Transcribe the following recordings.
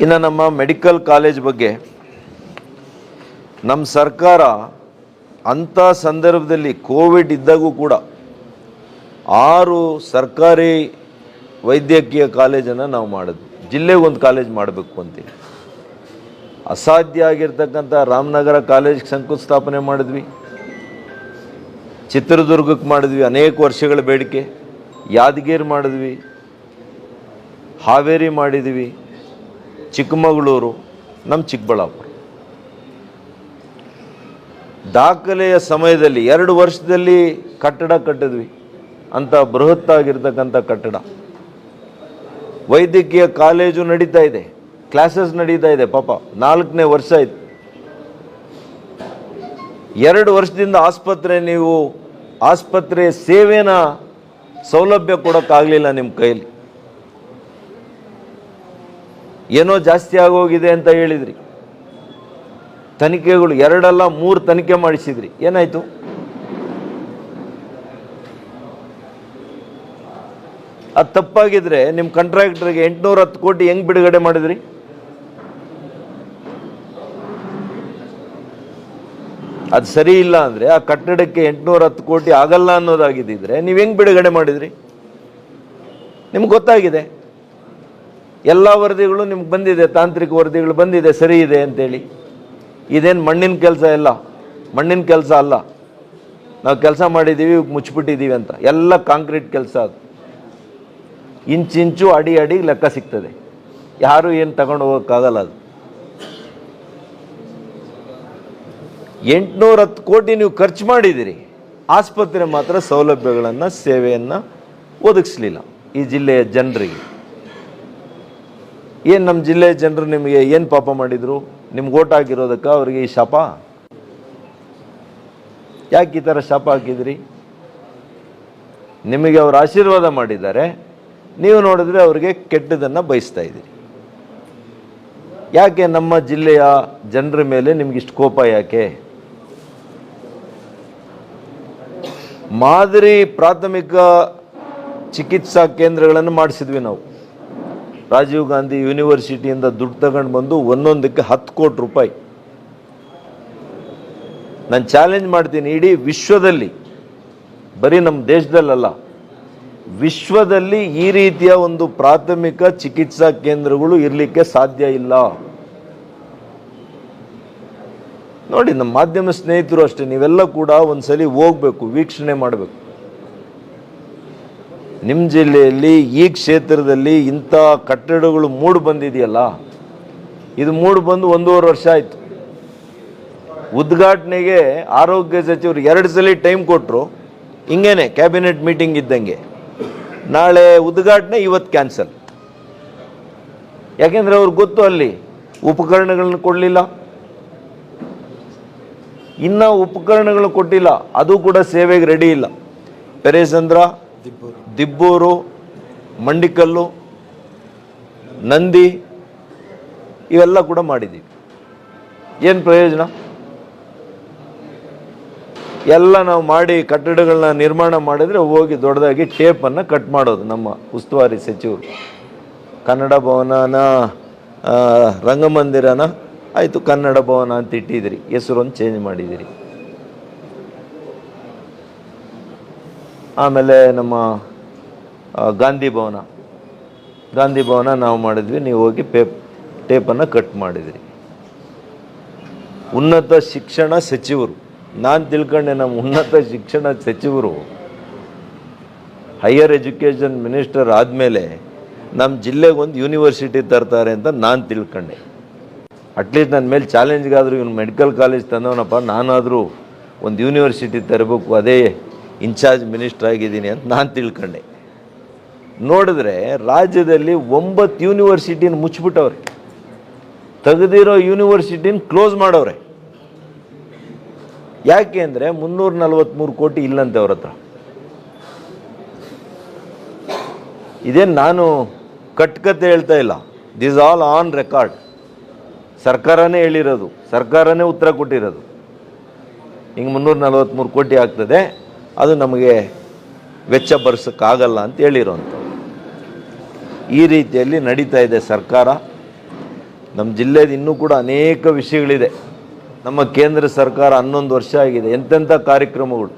ಇನ್ನು ನಮ್ಮ medical college ಬಗ್ಗೆ ನಮ್ಮ ಸರ್ಕಾರ ಅಂಥ ಸಂದರ್ಭದಲ್ಲಿ ಕೋವಿಡ್ ಇದ್ದಾಗೂ ಕೂಡ ಆರು ಸರ್ಕಾರಿ ವೈದ್ಯಕೀಯ ಕಾಲೇಜನ್ನು ನಾವು ಮಾಡಿದ್ವಿ. ಜಿಲ್ಲೆಗೆ ಒಂದು ಕಾಲೇಜ್ ಮಾಡಬೇಕು ಅಂತೀವಿ. ಅಸಾಧ್ಯ ಆಗಿರ್ತಕ್ಕಂಥ ರಾಮನಗರ ಕಾಲೇಜ್ಗೆ ಶಂಕುಸ್ಥಾಪನೆ ಮಾಡಿದ್ವಿ. ಚಿತ್ರದುರ್ಗಕ್ಕೆ ಮಾಡಿದ್ವಿ ಅನೇಕ ವರ್ಷಗಳ ಬೇಡಿಕೆ. ಯಾದಗಿರಿ ಮಾಡಿದ್ವಿ. ಹಾವೇರಿ ಮಾಡಿದ್ವಿ. ಚಿಕ್ಕಮಗಳೂರು ನಮ್ಮ ಚಿಕ್ಕಬಳ್ಳಾಪುರ. ದಾಖಲೆಯ ಸಮಯದಲ್ಲಿ ಎರಡು ವರ್ಷದಲ್ಲಿ ಕಟ್ಟಡ ಕಟ್ಟಿದ್ವಿ. ಅಂತ ಬೃಹತ್ತಾಗಿರ್ತಕ್ಕಂಥ ಕಟ್ಟಡ. ವೈದ್ಯಕೀಯ ಕಾಲೇಜು ನಡೀತಾ ಇದೆ. ಕ್ಲಾಸಸ್ ನಡೀತಾ ಇದೆ ಪಾಪ. ನಾಲ್ಕನೇ ವರ್ಷ ಆಯಿತು. ಎರಡು ವರ್ಷದಿಂದ ಆಸ್ಪತ್ರೆ ನೀವು, ಆಸ್ಪತ್ರೆ ಸೇವೆನ ಸೌಲಭ್ಯ ಕೊಡೋಕ್ಕಾಗಲಿಲ್ಲ ನಿಮ್ಮ ಕೈಲಿ. ಏನೋ ಜಾಸ್ತಿ ಆಗೋಗಿದೆ ಅಂತ ಹೇಳಿದ್ರಿ. ತನಿಖೆಗಳು ಎರಡಲ್ಲ ಮೂರು ತನಿಖೆ ಮಾಡಿಸಿದ್ರಿ. ಏನಾಯ್ತು? ಅದು ತಪ್ಪಾಗಿದ್ರೆ ನಿಮ್ಮ ಕಾಂಟ್ರಾಕ್ಟರ್ಗೆ ಎಂಟುನೂರ ಹತ್ತು ಕೋಟಿ ಹೆಂಗ್ ಬಿಡುಗಡೆ ಮಾಡಿದ್ರಿ? ಅದು ಸರಿ ಇಲ್ಲ ಅಂದ್ರೆ ಆ ಕಟ್ಟಡಕ್ಕೆ ಎಂಟುನೂರ ಹತ್ತು ಕೋಟಿ ಆಗಲ್ಲ ಅನ್ನೋದಾಗಿದ್ದಿದ್ರೆ ನೀವು ಹೆಂಗ್ ಬಿಡುಗಡೆ ಮಾಡಿದ್ರಿ? ನಿಮ್ಗೆ ಗೊತ್ತಾಗಿದೆ. ಎಲ್ಲ ವರದಿಗಳು ನಿಮ್ಗೆ ಬಂದಿದೆ, ತಾಂತ್ರಿಕ ವರದಿಗಳು ಬಂದಿದೆ, ಸರಿ ಇದೆ ಅಂತೇಳಿ. ಇದೇನು ಮಣ್ಣಿನ ಕೆಲಸ ಇಲ್ಲ? ಮಣ್ಣಿನ ಕೆಲಸ ಅಲ್ಲ. ನಾವು ಕೆಲಸ ಮಾಡಿದ್ದೀವಿ ಮುಚ್ಚಿಬಿಟ್ಟಿದ್ದೀವಿ ಅಂತ. ಎಲ್ಲ ಕಾಂಕ್ರೀಟ್ ಕೆಲಸ ಅದು. ಇಂಚಿಂಚು ಅಡಿ ಅಡಿ ಲೆಕ್ಕ ಸಿಗ್ತದೆ. ಯಾರು ಏನು ತಗೊಂಡು ಹೋಗೋಕ್ಕಾಗಲ್ಲ ಅದು. ಎಂಟುನೂರ ಹತ್ತು ಕೋಟಿ ನೀವು ಖರ್ಚು ಮಾಡಿದ್ದೀರಿ ಆಸ್ಪತ್ರೆ ಮಾತ್ರ ಸೌಲಭ್ಯಗಳನ್ನು, ಸೇವೆಯನ್ನು ಒದಗಿಸ್ಲಿಲ್ಲ. ಈ ಜಿಲ್ಲೆಯ ಜನರಿಗೆ. ಏನು ನಮ್ಮ ಜಿಲ್ಲೆಯ ಜನರು ನಿಮಗೆ ಏನು ಪಾಪ ಮಾಡಿದರು? ನಿಮ್ಗೆ ಓಟ್ ಹಾಕಿರೋದಕ್ಕೆ ಅವರಿಗೆ ಈ ಶಾಪ? ಯಾಕೆ ಈ ಥರ ಶಾಪ ಹಾಕಿದ್ರಿ? ನಿಮಗೆ ಅವರು ಆಶೀರ್ವಾದ ಮಾಡಿದ್ದಾರೆ. ನೀವು ನೋಡಿದ್ರೆ ಅವರಿಗೆ ಕೆಟ್ಟದನ್ನು ಬಯಸ್ತಾ ಇದ್ದೀರಿ ಯಾಕೆ ನಮ್ಮ ಜಿಲ್ಲೆಯ ಜನರ ಮೇಲೆ ನಿಮ್ಗೆ ಇಷ್ಟು ಕೋಪ ಯಾಕೆ? ಮಾದರಿ ಪ್ರಾಥಮಿಕ ಚಿಕಿತ್ಸಾ ಕೇಂದ್ರಗಳನ್ನು ಮಾಡಿಸಿದ್ವಿ ನಾವು. ರಾಜೀವ್ ಗಾಂಧಿ ಯೂನಿವರ್ಸಿಟಿಯಿಂದ ದುಡ್ಡು ತಗೊಂಡು ಬಂದು ಒಂದೊಂದಕ್ಕೆ ಹತ್ತು ಕೋಟಿ ರೂಪಾಯಿ. ನಾನು ಚಾಲೆಂಜ್ ಮಾಡ್ತೀನಿ, ಇಡೀ ವಿಶ್ವದಲ್ಲಿ, ಬರೀ ನಮ್ಮ ದೇಶದಲ್ಲಲ್ಲ, ವಿಶ್ವದಲ್ಲಿ ಈ ರೀತಿಯ ಒಂದು ಪ್ರಾಥಮಿಕ ಚಿಕಿತ್ಸಾ ಕೇಂದ್ರಗಳು ಇರಲಿಕ್ಕೆ ಸಾಧ್ಯ ಇಲ್ಲ. ನೋಡಿ, ನಮ್ಮ ಮಾಧ್ಯಮ ಸ್ನೇಹಿತರು ಅಷ್ಟೇ, ನೀವೆಲ್ಲ ಕೂಡ ಒಂದ್ಸಲಿ ಹೋಗ್ಬೇಕು, ವೀಕ್ಷಣೆ ಮಾಡಬೇಕು. ನಿಮ್ಮ ಜಿಲ್ಲೆಯಲ್ಲಿ ಈ ಕ್ಷೇತ್ರದಲ್ಲಿ ಇಂಥ ಕಟ್ಟಡಗಳು ಮೂಡು ಬಂದಿದೆಯಲ್ಲ? ಇದು ಮೂಡು ಬಂದು ಒಂದೂವರೆ ವರ್ಷ ಆಯಿತು. ಉದ್ಘಾಟನೆಗೆ ಆರೋಗ್ಯ ಸಚಿವರು ಎರಡು ಸಲ ಟೈಮ್ ಕೊಟ್ಟರು ಹಿಂಗೇನೆ ಕ್ಯಾಬಿನೆಟ್ ಮೀಟಿಂಗ್ ಇದ್ದಂಗೆ. ನಾಳೆ ಉದ್ಘಾಟನೆ ಇವತ್ತು ಕ್ಯಾನ್ಸಲ್. ಯಾಕೆಂದ್ರೆ ಅವ್ರಿಗೆ ಗೊತ್ತು ಅಲ್ಲಿ ಉಪಕರಣಗಳನ್ನ ಕೊಡಲಿಲ್ಲ. ಇನ್ನ ಉಪಕರಣಗಳು ಕೊಟ್ಟಿಲ್ಲ. ಅದು ಕೂಡ ಸೇವೆಗೆ ರೆಡಿ ಇಲ್ಲ. ಪೆರೇಸಂದ್ರ, ದಿಬ್ಬೂರು. ಮಂಡಿಕಲ್ಲು, ನಂದಿ, ಇವೆಲ್ಲ ಕೂಡ ಮಾಡಿದ್ದೀವಿ. ಏನು ಪ್ರಯೋಜನ? ಎಲ್ಲ ನಾವು ಮಾಡಿ ಕಟ್ಟಡಗಳನ್ನ ನಿರ್ಮಾಣ ಮಾಡಿದರೆ ಹೋಗಿ ದೊಡ್ಡದಾಗಿ ಟೇಪನ್ನು ಕಟ್ ಮಾಡೋದು ನಮ್ಮ ಉಸ್ತುವಾರಿ ಸಚಿವರು. ಕನ್ನಡ ಭವನನ ರಂಗಮಂದಿರನ ಆಯಿತು ಕನ್ನಡ ಭವನ ಅಂತ ಇಟ್ಟಿದ್ದೀರಿ. ಹೆಸರೊಂದು ಚೇಂಜ್ ಮಾಡಿದ್ದೀರಿ. ಆಮೇಲೆ ನಮ್ಮ ಗಾಂಧಿ ಭವನ. ಗಾಂಧಿ ಭವನ ನಾವು ಮಾಡಿದ್ವಿ. ನೀವು ಹೋಗಿ ಪೇಪ್ ಟೇಪನ್ನು ಕಟ್ ಮಾಡಿದ್ರಿ. ಉನ್ನತ ಶಿಕ್ಷಣ ಸಚಿವರು, ನಾನು ತಿಳ್ಕೊಂಡೆ ನಮ್ಮ ಉನ್ನತ ಶಿಕ್ಷಣ ಸಚಿವರು, ಹೈಯರ್ ಎಜುಕೇಷನ್ ಮಿನಿಸ್ಟರ್ ಆದಮೇಲೆ ನಮ್ಮ ಜಿಲ್ಲೆಗೆ ಒಂದು ಯೂನಿವರ್ಸಿಟಿ ತರ್ತಾರೆ ಅಂತ ನಾನು ತಿಳ್ಕೊಂಡೆ. ಅಟ್ಲೀಸ್ಟ್ ನನ್ನ ಮೇಲೆ ಚಾಲೆಂಜ್ಗಾದರೂ ಇವನು ಮೆಡಿಕಲ್ ಕಾಲೇಜ್ ತಂದವನಪ್ಪ, ನಾನಾದರೂ ಒಂದು ಯೂನಿವರ್ಸಿಟಿ ತರಬೇಕು, ಅದೇ ಇನ್ಚಾರ್ಜ್ ಮಿನಿಸ್ಟರ್ ಆಗಿದ್ದೀನಿ ಅಂತ ನಾನು ತಿಳ್ಕೊಂಡೆ. ನೋಡಿದ್ರೆ ರಾಜ್ಯದಲ್ಲಿ ಒಂಬತ್ತು ಯೂನಿವರ್ಸಿಟಿನ ಮುಚ್ಚಿಬಿಟ್ಟವ್ರೆ. ತೆಗೆದಿರೋ ಯೂನಿವರ್ಸಿಟಿನ ಕ್ಲೋಸ್ ಮಾಡವ್ರೆ. ಯಾಕೆ ಅಂದರೆ ಮುನ್ನೂರ ನಲವತ್ತ್ಮೂರು ಕೋಟಿ ಇಲ್ಲಂತೆ ಅವ್ರ ಹತ್ರ. ಇದೇನು ನಾನು ಕಟ್ಕತೆ ಹೇಳ್ತಾ ಇಲ್ಲ. ದಿಸ್ ಆಲ್ ಆನ್ ರೆಕಾರ್ಡ್ ಸರ್ಕಾರನೇ ಹೇಳಿರೋದು. ಸರ್ಕಾರನೇ ಉತ್ತರ ಕೊಟ್ಟಿರೋದು. ಹಿಂಗೆ ಮುನ್ನೂರ ನಲವತ್ತ್ಮೂರು ಕೋಟಿ ಆಗ್ತದೆ. ಅದು ನಮಗೆ ವೆಚ್ಚ ಬರ್ಸೋಕ್ಕಾಗಲ್ಲ ಅಂತ ಹೇಳಿರೋಂಥವ್ರು. ಈ ರೀತಿಯಲ್ಲಿ ನಡೀತಾ ಇದೆ ಸರ್ಕಾರ. ನಮ್ಮ ಜಿಲ್ಲೆದು ಇನ್ನೂ ಕೂಡ ಅನೇಕ ವಿಷಯಗಳಿದೆ. ನಮ್ಮ ಕೇಂದ್ರ ಸರ್ಕಾರ ಹನ್ನೊಂದು ವರ್ಷ ಆಗಿದೆ. ಎಂತೆಂಥ ಕಾರ್ಯಕ್ರಮಗಳು.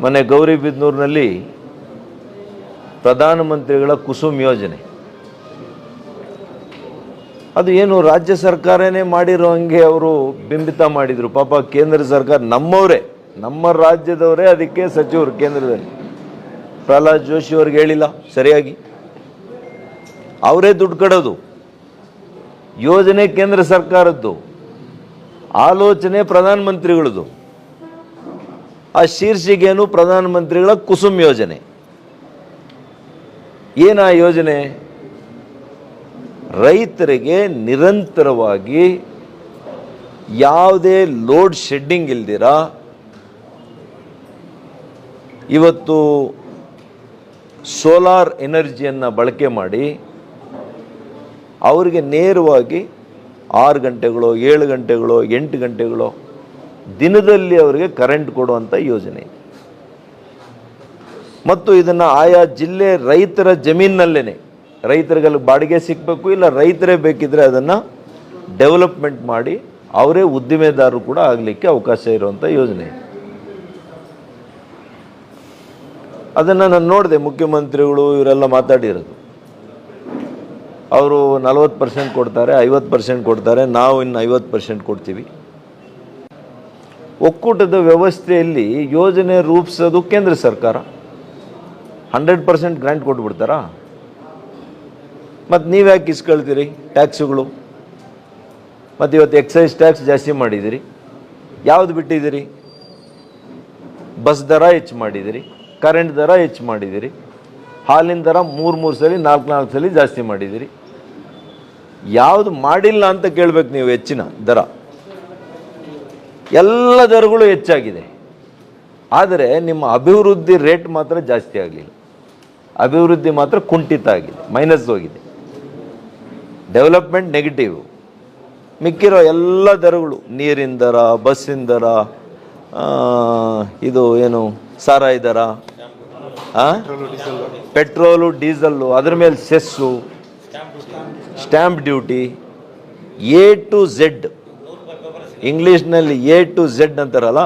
ಮೊನ್ನೆ ಗೌರಿಬಿದನೂರಿನಲ್ಲಿ ಪ್ರಧಾನಮಂತ್ರಿಗಳ ಕುಸುಮ್ ಯೋಜನೆ. ಅದು ಏನು ರಾಜ್ಯ ಸರ್ಕಾರನೇ ಮಾಡಿರೋ ಹಂಗೆ ಅವರು ಬಿಂಬಿತ ಮಾಡಿದರು. ಪಾಪ ಕೇಂದ್ರ ಸರ್ಕಾರ ನಮ್ಮವರೇ. ನಮ್ಮ ರಾಜ್ಯದವರೇ ಅದಕ್ಕೆ ಸಚಿವರು ಕೇಂದ್ರದಲ್ಲಿ. ಪ್ರಹ್ಲಾದ್ ಜೋಶಿ ಅವ್ರಿಗೆ ಹೇಳಿಲ್ಲ ಸರಿಯಾಗಿ. ಅವರೇ ದುಡ್ಡು ಕಡೋದು ಯೋಜನೆ ಕೇಂದ್ರ ಸರ್ಕಾರದ್ದು. ಆಲೋಚನೆ ಪ್ರಧಾನಮಂತ್ರಿಗಳದ್ದು. ಆ ಶೀರ್ಷಿಕೆಯನ್ನು ಪ್ರಧಾನಮಂತ್ರಿಗಳ ಕುಸುಮ್ ಯೋಜನೆ. ಏನ ಯೋಜನೆ? ರೈತರಿಗೆ ನಿರಂತರವಾಗಿ ಯಾವುದೇ ಲೋಡ್ ಶೆಡ್ಡಿಂಗ್ ಇಲ್ದಿರ? ಇವತ್ತು ಸೋಲಾರ್ ಎನರ್ಜಿಯನ್ನು ಬಳಕೆ ಮಾಡಿ ಅವರಿಗೆ ನೇರವಾಗಿ ಆರು ಗಂಟೆಗಳು, ಏಳು ಗಂಟೆಗಳು, ಎಂಟು ಗಂಟೆಗಳು ದಿನದಲ್ಲಿ ಅವರಿಗೆ ಕರೆಂಟ್ ಕೊಡುವಂಥ ಯೋಜನೆ. ಮತ್ತು ಇದನ್ನು ಆಯಾ ಜಿಲ್ಲೆ ರೈತರ ಜಮೀನಿನಲ್ಲೇ ರೈತರಿಗೆ ಅಲ್ಲಿ ಬಾಡಿಗೆ ಸಿಗಬೇಕು ಇಲ್ಲ ರೈತರೇ ಬೇಕಿದ್ದರೆ ಅದನ್ನು ಡೆವಲಪ್ಮೆಂಟ್ ಮಾಡಿ ಅವರೇ ಉದ್ದಿಮೆದಾರರು ಕೂಡ ಆಗಲಿಕ್ಕೆ ಅವಕಾಶ ಇರುವಂಥ ಯೋಜನೆ. ಅದನ್ನು ನಾನು ನೋಡಿದೆ, ಮುಖ್ಯಮಂತ್ರಿಗಳು ಇವರೆಲ್ಲ ಮಾತಾಡಿರೋದು. ಅವರು ನಲವತ್ತು ಪರ್ಸೆಂಟ್ ಕೊಡ್ತಾರೆ, ಐವತ್ತು ಪರ್ಸೆಂಟ್ ಕೊಡ್ತಾರೆ, ನಾವು ಇನ್ನು ಐವತ್ತು ಪರ್ಸೆಂಟ್ ಕೊಡ್ತೀವಿ. ಒಕ್ಕೂಟದ ವ್ಯವಸ್ಥೆಯಲ್ಲಿ ಯೋಜನೆ ರೂಪಿಸೋದು ಕೇಂದ್ರ ಸರ್ಕಾರ. ಹಂಡ್ರೆಡ್ ಪರ್ಸೆಂಟ್ ಗ್ರ್ಯಾಂಟ್ ಕೊಟ್ಬಿಡ್ತಾರಾ? ಮತ್ತು ನೀವು ಯಾಕೆ ಇಸ್ಕೊಳ್ತೀರಿ ಟ್ಯಾಕ್ಸುಗಳು? ಮತ್ತು ಇವತ್ತು ಎಕ್ಸೈಸ್ ಟ್ಯಾಕ್ಸ್ ಜಾಸ್ತಿ ಮಾಡಿದ್ದೀರಿ ಯಾವುದು ಬಿಟ್ಟಿದ್ದೀರಿ ಬಸ್ ದರ ಹೆಚ್ಚು ಮಾಡಿದ್ದೀರಿ ಕರೆಂಟ್ ದರ ಹೆಚ್ಚು ಮಾಡಿದ್ದೀರಿ. ಹಾಲಿನ ದರ ಮೂರು ಮೂರು ಸಲ, ನಾಲ್ಕು ನಾಲ್ಕು ಸಲ ಜಾಸ್ತಿ ಮಾಡಿದ್ದೀರಿ. ಯಾವುದು ಮಾಡಿಲ್ಲ ಅಂತ ಕೇಳಬೇಕು ನೀವು ಹೆಚ್ಚಿನ ದರ. ಎಲ್ಲ ದರಗಳು ಹೆಚ್ಚಾಗಿದೆ. ಆದರೆ ನಿಮ್ಮ ಅಭಿವೃದ್ಧಿ ರೇಟ್ ಮಾತ್ರ ಜಾಸ್ತಿ ಆಗಲಿಲ್ಲ. ಅಭಿವೃದ್ಧಿ ಮಾತ್ರ ಕುಂಠಿತ ಆಗಿದೆ, ಮೈನಸ್ ಹೋಗಿದೆ. Development negative. ಮಿಕ್ಕಿರೋ ಎಲ್ಲ ದರಗಳು, ನೀರಿನ ದರ, ಬಸ್ಸಿನ ದರ ಇದು ಏನು, ಸಾರಾಯಿ ದರ? ಪೆಟ್ರೋಲು ಡೀಸಲ್ಲು ಅದ್ರ ಮೇಲೆ cess stamp duty A to Z ಇಂಗ್ಲೀಷ್ನಲ್ಲಿ ಎ ಟು ಝೆಡ್ ಅಂತಾರಲ್ಲ?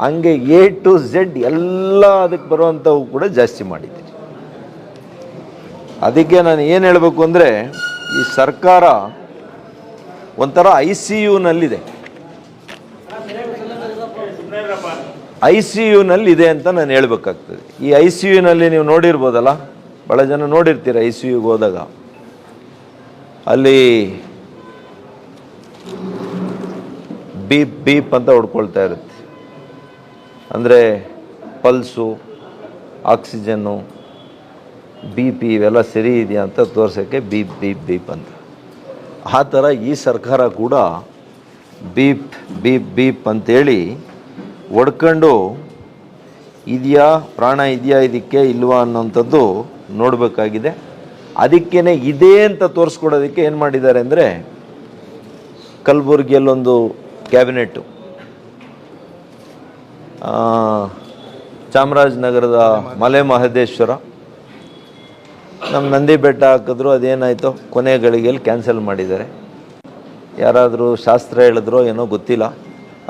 ಹಂಗೆ ಎ ಟು ಝೆಡ್ ಎಲ್ಲ ಅದಕ್ಕೆ ಬರುವಂಥವು ಕೂಡ ಜಾಸ್ತಿ ಮಾಡಿದ್ದೀನಿ ಅದಕ್ಕೆ ನಾನು ಏನು ಹೇಳಬೇಕು ಅಂದರೆ ಈ ಸರ್ಕಾರ ಒಂಥರ ಐ ಸಿ ಯುನಲ್ಲಿದೆ ಐ ಸಿ ಯುನಲ್ಲಿ ಇದೆ ಅಂತ ನಾನು ಹೇಳ್ಬೇಕಾಗ್ತದೆ. ಈ ಐ ಸಿ ಯುನಲ್ಲಿ ನೀವು ನೋಡಿರ್ಬೋದಲ್ಲ ಭಾಳ ಜನ ನೋಡಿರ್ತೀರ ಐ ಸಿ ಯುಗೆ ಹೋದಾಗ. ಅಲ್ಲಿ ಬೀಪ್ ಬೀಪ್ ಅಂತ ಹೊಡ್ಕೊಳ್ತಾ ಇರುತ್ತೆ. ಅಂದರೆ ಪಲ್ಸು, ಆಕ್ಸಿಜನ್ನು ಬಿ ಪಿ ಇವೆಲ್ಲ ಸರಿ ಇದೆಯಾ ಅಂತ ತೋರ್ಸೋಕ್ಕೆ ಬೀಪ್ ಬೀಪ್ ಬೀಪ್ ಅಂತ. ಆ ಥರ ಈ ಸರ್ಕಾರ ಕೂಡ ಬೀಪ್ ಬೀಪ್ ಬೀಪ್ ಅಂತೇಳಿ ಹೊಡ್ಕೊಂಡು ಇದೆಯಾ, ಪ್ರಾಣ ಇದೆಯಾ ಇದಕ್ಕೆ ಇಲ್ವಾ ಅನ್ನೋಂಥದ್ದು ನೋಡಬೇಕಾಗಿದೆ. ಅದಕ್ಕೇ ಇದೆ ಅಂತ ತೋರಿಸ್ಕೊಡೋದಕ್ಕೆ ಏನು ಮಾಡಿದ್ದಾರೆ ಅಂದರೆ ಕಲಬುರಗಿಯಲ್ಲೊಂದು ಕ್ಯಾಬಿನೆಟ್ಟು. ಚಾಮರಾಜನಗರದ ಮಲೆ ಮಹದೇಶ್ವರ. ನಮ್ಮ ನಂದಿ ಬೆಟ್ಟ ಹಾಕಿದ್ರು, ಅದೇನಾಯಿತು ಕೊನೆ ಗಳಿಗೆಯಲ್ಲಿ ಕ್ಯಾನ್ಸಲ್ ಮಾಡಿದ್ದಾರೆ. ಯಾರಾದರೂ ಶಾಸ್ತ್ರ ಹೇಳಿದ್ರೋ ಏನೋ ಗೊತ್ತಿಲ್ಲ.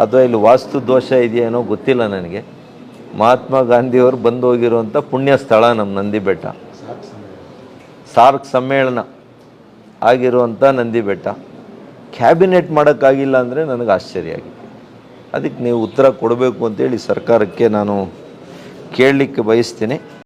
ಅಥವಾ ಇಲ್ಲಿ ವಾಸ್ತು ದೋಷ ಇದೆಯೇನೋ ಗೊತ್ತಿಲ್ಲ ನನಗೆ. ಮಹಾತ್ಮ ಗಾಂಧಿಯವರು ಬಂದು ಹೋಗಿರುವಂಥ ಪುಣ್ಯ ಸ್ಥಳ ನಮ್ಮ ನಂದಿ ಬೆಟ್ಟ ಸಾರ್ಕ್ ಸಮ್ಮೇಳನ ಆಗಿರುವಂಥ ನಂದಿ ಬೆಟ್ಟ ಕ್ಯಾಬಿನೆಟ್ ಮಾಡೋಕ್ಕಾಗಿಲ್ಲ ಅಂದರೆ ನನಗೆ ಆಶ್ಚರ್ಯ ಆಗಿದೆ. ಅದಕ್ಕೆ ನೀವು ಉತ್ತರ ಕೊಡಬೇಕು ಅಂತೇಳಿ ಸರ್ಕಾರಕ್ಕೆ ನಾನು ಕೇಳಲಿಕ್ಕೆ ಬಯಸ್ತೀನಿ.